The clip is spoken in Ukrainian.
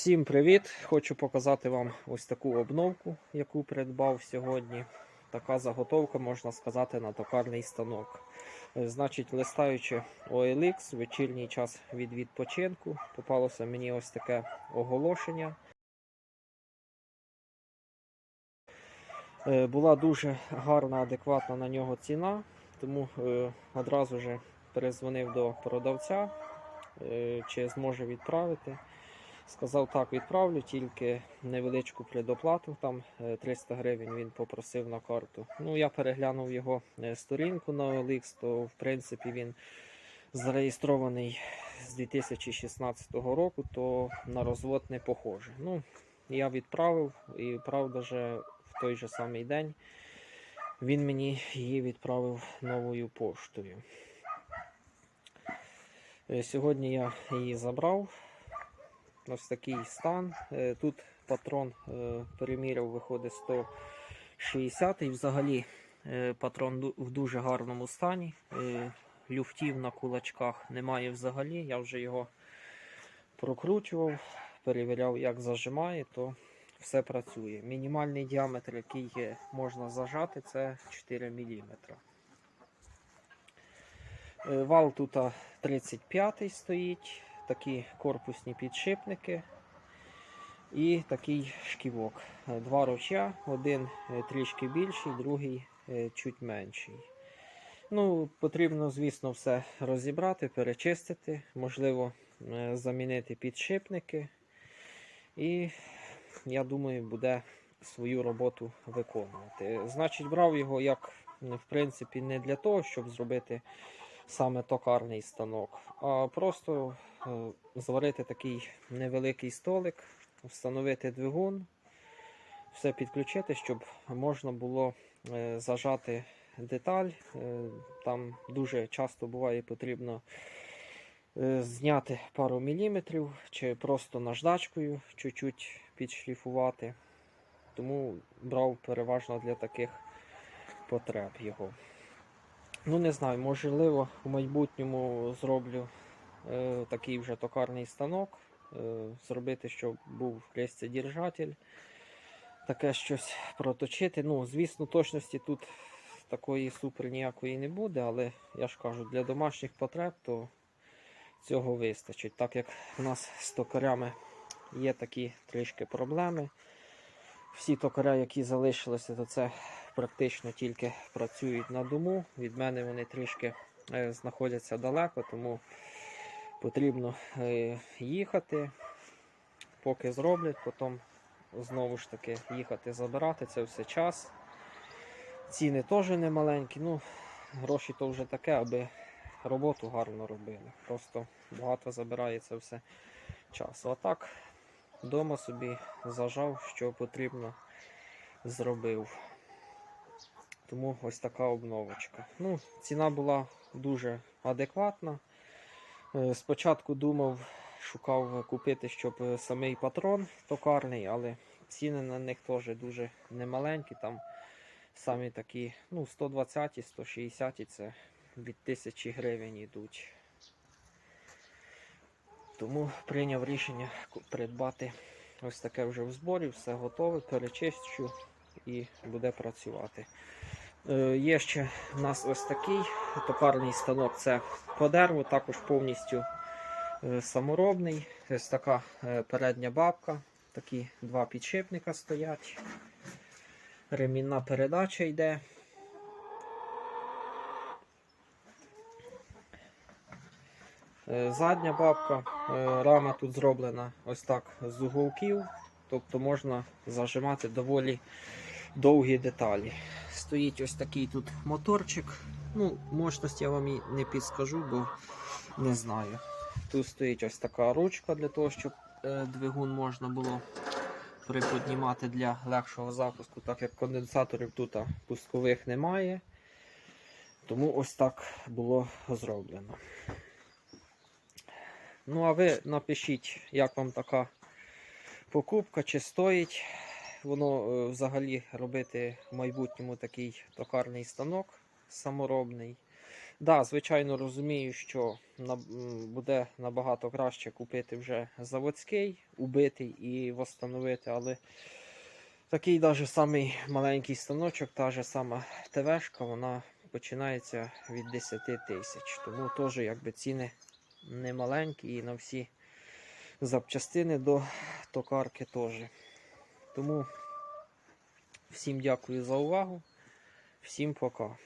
Всім привіт! Хочу показати вам ось таку обновку, яку придбав сьогодні. Така заготовка, можна сказати, на токарний станок. Е, Значить, листаючи OLX, вечірній час від відпочинку, попалося мені ось таке оголошення. Е, Була дуже гарна, адекватна на нього ціна, тому е, одразу же перезвонив до продавця, чи зможе відправити. Сказав, так, відправлю, тільки невеличку предоплату, там е, 300 гривень він попросив на карту. Ну, я переглянув його е, сторінку на OLX, то в принципі він зареєстрований з 2016 року, то на розвод не похоже. Ну, я відправив, і правда же в той же самий день він мені її відправив новою поштою. Е, Сьогодні я її забрав. Ось такий стан. Е, Тут патрон е, переміряв, виходить 160 і взагалі е, патрон в дуже гарному стані. Люфтів на кулачках немає взагалі. Я вже його прокручував, перевіряв, як зажимає, то все працює. Мінімальний діаметр, який можна зажати, це 4 мм. Вал тут а, 35 стоїть, такі корпусні підшипники і такий шківок. Два ручя, один е, трішки більший, другий е, чуть менший. Ну, потрібно, звісно, все розібрати, перечистити, можливо, е, замінити підшипники. І я думаю, буде свою роботу виконувати. Значить, брав його як, в принципі, не для того, щоб зробити саме токарний станок, а просто е, зварити такий невеликий столик, встановити двигун, все підключити, щоб можна було е, зажати деталь. Е, Там дуже часто буває потрібно зняти пару міліметрів чи просто наждачкою чуть-чуть підшліфувати. Тому брав переважно для таких потреб його. Ну, не знаю, можливо, в майбутньому зроблю е, такий вже токарний станок. Е, зробити, щоб був держатель. Таке щось проточити. Ну, звісно, точності тут такої супер ніякої не буде, але я ж кажу, для домашніх потреб то цього вистачить. Так як у нас з токарями є такі трішки проблеми. Всі токаря, які залишилися, то це практично тільки працюють на дому. Від мене вони трішки е, знаходяться далеко, тому потрібно е, їхати, поки зроблять, потім знову ж таки їхати забирати. Це все час. Ціни теж не маленькі. Ну, гроші то вже таке, аби роботу гарно робили. Просто багато забирає це все часу. А так, вдома собі зажав, що потрібно, зробив. Тому ось така обновочка. Ну, ціна була дуже адекватна. Е, Спочатку думав, шукав купити, щоб е, самий патрон токарний, але ціни на них теж дуже немаленькі. Там самі такі, ну, 120, 160 це від 1000 гривень йдуть. Тому прийняв рішення придбати ось таке вже в зборі, все готове, перечищу і буде працювати. Е, Є ще в нас ось такий токарний станок, це по дереву, також повністю е, саморобний. Ось така е, передня бабка, такі два підшипника стоять. Ремінна передача йде. Задня бабка, е, рама тут зроблена ось так з уголків, тобто можна зажимати доволі довгі деталі. Стоїть ось такий тут моторчик. Ну, мощність я вам і не підскажу, бо не знаю. Тут стоїть ось така ручка для того, щоб е, двигун можна було приподнімати для легшого запуску, так як конденсаторів тут пускових немає. Тому ось так було зроблено. Ну, а ви напишіть, як вам така покупка, чи стоїть воно е, взагалі робити в майбутньому такий токарний станок саморобний. Да, звичайно, розумію, що буде набагато краще купити вже заводський, убитий і встановити, але такий даже самий маленький станочок, та же сама ТВшка, вона починається від 10 тисяч. Тому теж якби ціни не маленькі і на всі запчастини до токарки теж. Тому всім дякую за увагу, всім пока.